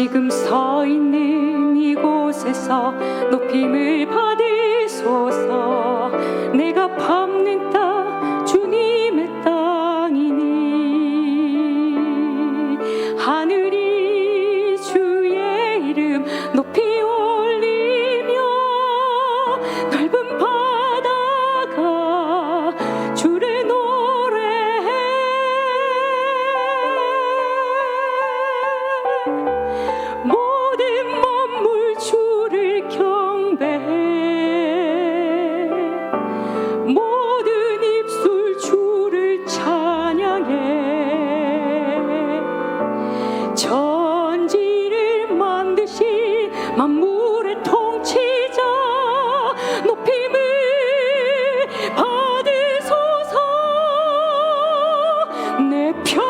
지금 서 있는 이곳에서 높임을 받으소서. 내가 땅 내 편.